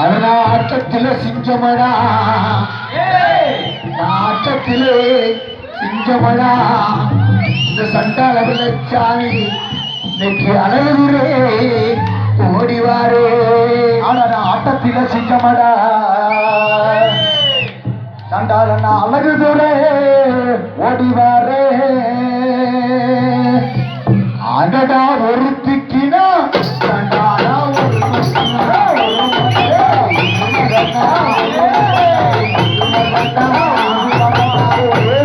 அதனா ஆட்டத்தில சிங்கமடா ஆட்டத்திலே சிங்கமடா. இந்த சண்டால விளைச்சாமி இன்னைக்கு அழகுதுரே ஓடிவாரே. ஆனா ஆட்டத்தில சிங்கமடா. சண்டாலண்ணா அழகுதுரே. ஒரு மகனா, ஒரு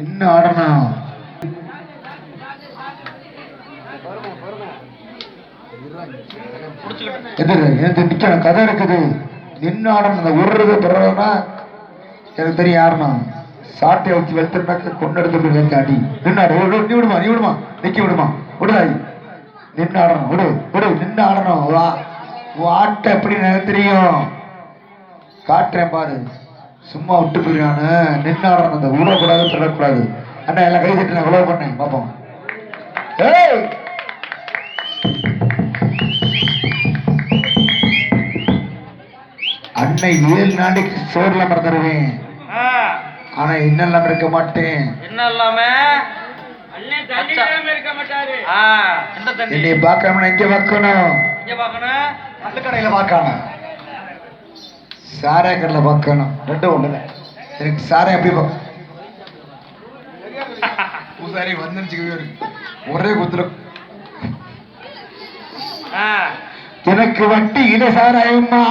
என்ன ஆடணும். எதிர எனக்கு நிக்கிற கதை இருக்குது. நின்று ஆடணும். உருறது பிறகுனா எனக்கு தெரியும் யாருன்னா சாட்டை வச்சு வெளுத்துனாக்க கொண்டு எடுத்து வைக்க அடி நின்னாடு. விடு நீ விடுமா நீ விடுமா நிக்க விடுமா. விடுதாய். நின்று ஆடணும் விடு விடு நின்று ஆடணும் வா ஆட்டை எப்படி தெரியும்? காட்டுறேன் பாரு. சும்மா விட்டு போயிடானு நின்று ஆடணும் அந்த விடக்கூடாது தொடக்கூடாது அண்ணா எல்லாம் கை தட்டி நான் உழவு பண்ணேன் பார்ப்போம். ஏய்! அன்னை ஏழு நாளைக்கு சோறுல மறந்துடுவேன் ஆனா இன்னெல்லாம் இருக்க மாட்டேன். என்ன இல்லாம? என்னை பார்க்காம இங்க பார்க்கணும் இங்க பாக்கணும். கல்லுக்கடையில பார்க்கணும் சாராய கடையில பார்க்கணும் ஒண்ணுதான் எனக்கு பூசாரி ஒரே குத்துல வட்டி இட சாராயம்மா.